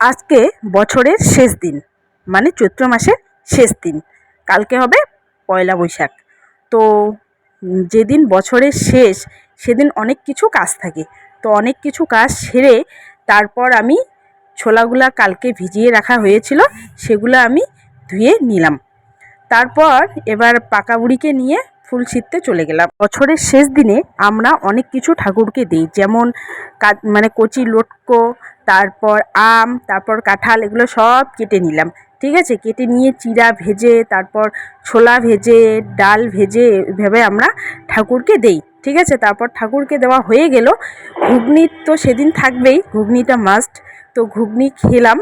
আজকে বছরের শেষ দিন মানে চৈত্র মাসের শেষ দিন। কালকে হবে পয়লা বৈশাখ। তো যেদিন বছরের শেষ, সেদিন অনেক কিছু কাজ থাকে। তো অনেক কিছু কাজ সেরে তারপর আমি ছোলাগুলা কালকে ভিজিয়ে রাখা হয়েছিল, সেগুলো আমি ধুয়ে নিলাম। তারপর এবার পাকা বুড়িকে নিয়ে ফুল ছিঁড়তে চলে গেলাম। বছরের শেষ দিনে আমরা অনেক কিছু ঠাকুরকে দিই, যেমন মানে কচি লটকো তারপর আম, তারপর কাঁঠাল, এগুলো সব কেটে নিলাম। ঠিক আছে? কেটে নিয়ে চিরা ভেজে, তারপর ছোলা ভেজে, ডাল ভেজে, এভাবে আমরা ঠাকুরকে দেই। ঠিক আছে? তারপর ঠাকুরকে দেওয়া হয়ে গেল। ঘুগনি তো সেদিন থাকবেই, ঘুগনিটা মাস্ট তো ঘুগনি খেলাম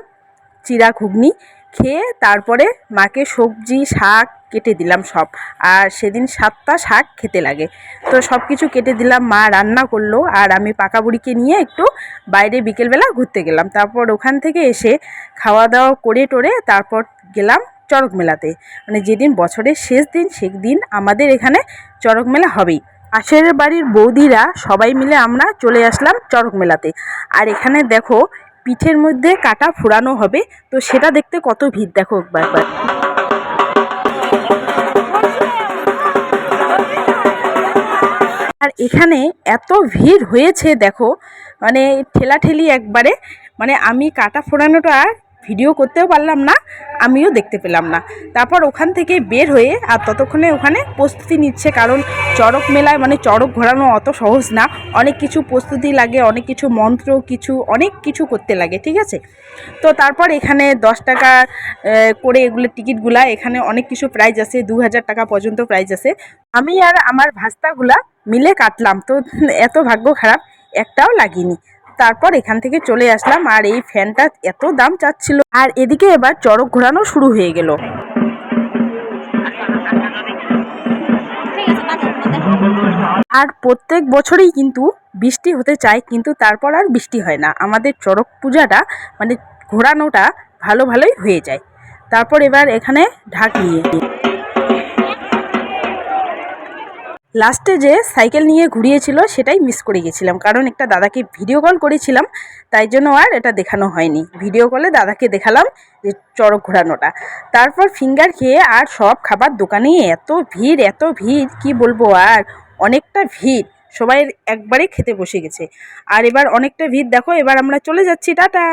চিরা ঘুগনি। খেয়ে তারপরে মাকে সবজি, শাক কেটে দিলাম সব। আর সেদিন সাতটা শাক খেতে লাগে। তো সব কিছু কেটে দিলাম, মা রান্না করল। আর আমি পাকা বুড়িকে নিয়ে একটু বাইরে বিকেলবেলা ঘুরতে গেলাম। তারপর ওখান থেকে এসে খাওয়া দাওয়া করে টোরে তারপর গেলাম চড়ক মেলাতে। মানে যেদিন বছরের শেষ দিন, সেদিন আমাদের এখানে চড়ক মেলা হবেই। পাশের বাড়ির বৌদিরা সবাই মিলে আমরা চলে আসলাম চড়ক মেলাতে। আর এখানে দেখো পিঠের মধ্যে কাটা ফোড়ানো হবে। তো সেটা দেখতে কত ভিড়, দেখো একবার। আর এখানে এত ভিড় হয়েছে, দেখো। মানে ঠেলাঠেলি একবারে। মানে আমি কাটা ফোড়ানোটা ভিডিও করতেও পারলাম না, আমিও দেখতে পেলাম না। তারপর ওখান থেকে বের হয়ে আর ততক্ষণে ওখানে প্রস্তুতি নিচ্ছে, কারণ চড়ক মেলায় মানে চড়ক ঘোরানো অত সহজ না। অনেক কিছু প্রস্তুতি লাগে, অনেক কিছু মন্ত্র, কিছু, অনেক কিছু করতে লাগে, ঠিক আছে? তো তারপর এখানে দশ টাকা করে এগুলো টিকিটগুলা এখানে অনেক কিছু প্রাইজ আছে, দু হাজার টাকা পর্যন্ত প্রাইজ আছে। আমি আর আমার ভাস্তাগুলা মিলে কাটলাম, তো এত ভাগ্য খারাপ, একটাও লাগিনি। তারপর এখান থেকে চলে আসলাম আর এই ফ্যানটা এত দাম চাচ্ছিল। আর এদিকে এবার চড়ক ঘোরানো শুরু হয়ে গেল। আর প্রত্যেক বছরই কিন্তু বৃষ্টি হতে চায়, কিন্তু তারপর আর বৃষ্টি হয় না। আমাদের চড়ক পূজাটা মানে ঘোরানোটা ভালো ভালোই হয়ে যায়। তারপর এবার এখানে ঢাক লাস্টে যে সাইকেল নিয়ে ঘুরিয়েছিল, সেটাই মিস করে গেছিলাম। কারণ একটা দাদাকে ভিডিও কল করেছিলাম, তাই জন্য আর এটা দেখানো হয়নি। ভিডিও কলে দাদাকে দেখালাম যে চড়ক ঘোরানোটা। তারপর ফিঙ্গার খেয়ে আর সব খাবার দোকানে এত ভিড় এত ভিড়, কি বলব আর? অনেকটা ভিড়। সবাই একবারে খেতে বসে গেছে। আর এবার অনেকটা ভিড়, দেখো এবার আমরা চলে যাচ্ছি, টাটা!